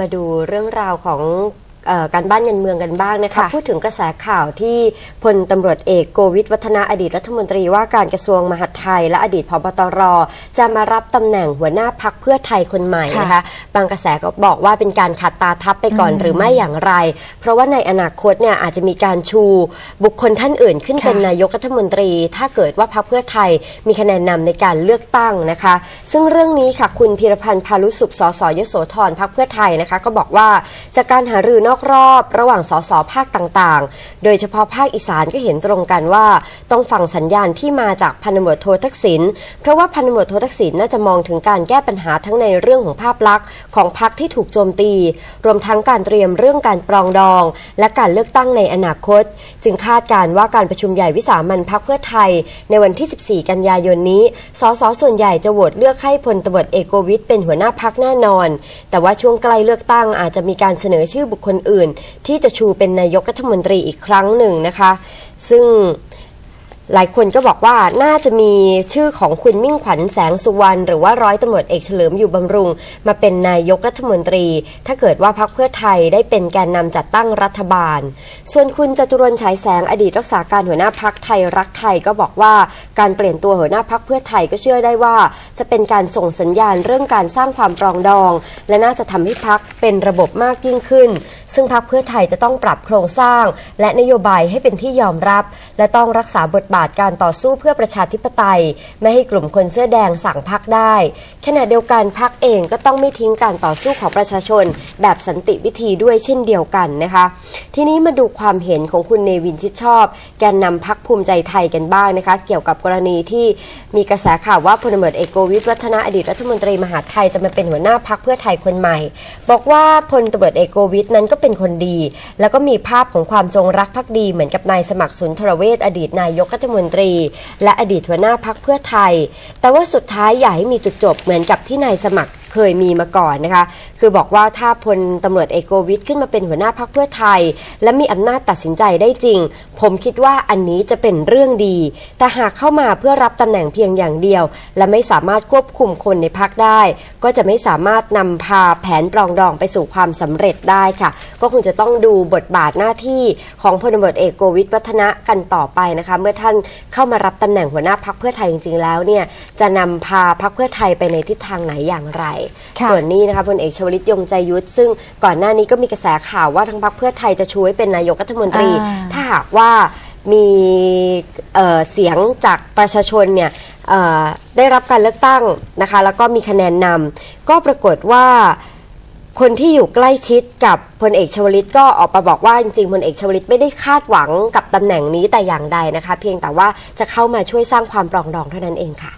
มาดูเรื่องราวของ การบ้านเงินเมืองกันบ้างนะคะค่ะพูดถึงกระแสข่าวที่พลตำรวจเอกโกวิทวัฒนาอดีตรัฐมนตรีว่าการกระทรวงมหาดไทย และอดีตพบตร จะมารับตำแหน่งหัวหน้าพักเพื่อไทยคนใหม่ค่ะนะคะบางกระแสก็บอกว่าเป็นการขัดตาทับไปก่อนหรือไม่อย่างไร เพราะว่าในอนาคตเนี่ยอาจจะมีการชูบุคคลท่านอื่น ขึ้นค่ะเป็นนายกรัฐมนตรี ถ้าเกิดว่าพรรคเพื่อไทยมีคะแนนนำในการเลือกตั้งนะคะ ซึ่งเรื่องนี้ค่ะคุณพีรพันธ์พาลุสุขสสยโสธรพรรคเพื่อไทยนะคะ ก็บอกว่าจากการหารือนอกรอบ ระหว่างสสภาคต่างๆ โดยเฉพาะภาคอีสานก็เห็นตรงกันว่า ต้องฟังสัญญาณที่มาจากพันตำรวจโททักษิณเพราะว่าพันตำรวจโททักษิณน่าจะมองถึงการแก้ปัญหาทั้งในเรื่องของภาพลักษณ์ของพรรคที่ถูกโจมตี รวมทั้งการเตรียมเรื่องการปรองดอง และการเลือกตั้งในอนาคต จึงคาดการณ์ว่าการประชุมใหญ่วิสามันพรรคเพื่อไทย ในวันที่ 14 กันยายนนี้ สสส่วนใหญ่จะโหวตเลือกให้พลตำรวจเอกโกวิทเป็นหัวหน้าพักแน่นอน แต่ว่าช่วงใกล้เลือกตั้งอาจจะมีการเสนอชื่อบุคคลอื่น ที่จะชูเป็นนายกรัฐมนตรีอีกครั้งหนึ่งนะคะ ซึ่ง หลายคนก็บอกว่าน่าจะมีชื่อของคุณมิ่งขวัญแสงสุวรรณหรือว่าร้อยตำรวจเอกเฉลิมอยู่บำรุง มาเป็นนายกรัฐมนตรี ถ้าเกิดว่าพรรคเพื่อไทยได้เป็นแกนนำจัดตั้งรัฐบาล ส่วนคุณจตุรนฉายแสงอดีตรักษาการหัวหน้าพักไทยรักไทยก็บอกว่าการเปลี่ยนตัวหัวหน้าพักเพื่อไทยก็เชื่อได้ว่า จะเป็นการส่งสัญญาณเรื่องการสร้างความปรองดอง และน่าจะทำให้พักเป็นระบบมากยิ่งขึ้น ซึ่งพักเพื่อไทยจะต้องปรับโครงสร้าง และนโยบายให้เป็นที่ยอมรับ และต้องรักษาบทบาทการต่อสู้เพื่อประชาธิปไตย ไม่ให้กลุ่มคนเสื้อแดงสั่งพักได้ ขณะเดียวกันพักเองก็ต้องไม่ทิ้งการต่อสู้ของประชาชน แบบสันติวิธีด้วยเช่นเดียวกันนะคะ ทีนี้มาดูความเห็นของคุณเนวินชิดชอบ แกนนำพักภูมิใจไทยกันบ้างนะคะ เกี่ยวกับกรณีที่มีกระแสข่าวว่าพลตำรวจเอกโกวิทวัฒนาอดีตรัฐมนตรีมหาไทยจะมาเป็นหัวหน้าพักเพื่อไทยคนใหม่ บอกว่าพลตำรวจเอกโกวิทนั้นก็เป็นคนดี แล้วก็มีภาพของความจงรักภักดีเหมือนกับนายสมัครสุนทรเวชอดีตนายกรัฐมนตรี และอดีตหัวหน้าพักเพื่อไทย แต่ว่าสุดท้ายอย่าให้มีจุดจบเหมือนกับที่นายสมัคร เคยมีมาก่อนนะคะ คือบอกว่าถ้าพลตำรวจเอกโกวิทขึ้นมาเป็นหัวหน้าพักเพื่อไทย และมีอำนาจตัดสินใจได้จริง ผมคิดว่าอันนี้จะเป็นเรื่องดี แต่หากเข้ามาเพื่อรับตำแหน่งเพียงอย่างเดียว และไม่สามารถควบคุมคนในพักได้ ก็จะไม่สามารถนำพาแผนปรองดองไปสู่ความสำเร็จได้ค่ะ ก็คงจะต้องดูบทบาทหน้าที่ของพลตำรวจเอกโกวิทวัฒนะกันต่อไปนะคะ เมื่อท่านเข้ามารับตำแหน่งหัวหน้าพักเพื่อไทยจริง ๆ แล้วเนี่ยจะนำพาพักเพื่อไทยไปในทิศทางไหนอย่างไรส่วนนี้นะคะพลเอกชวลิตยงใจยุทธซึ่งก่อนหน้านี้ก็มีกระแสข่าวว่าทางพรรคเพื่อไทยจะชูให้เป็นนายกรัฐมนตรีอ่าถ้าหากว่ามีเอ่อเสียงจากประชาชนเนี่ยเอ่อได้รับการเลือกตั้งนะคะ แล้วก็มีคะแนนนำก็ปรากฏว่าคนที่อยู่ใกล้ชิดกับพลเอกชวลิตก็ออกมาบอกว่าจริงๆพลเอกชวลิตไม่ได้คาดหวังกับตำแหน่งนี้แต่อย่างใดนะคะ เพียงแต่ว่าจะเข้ามาช่วยสร้างความปรองดองเท่านั้นเองค่ะ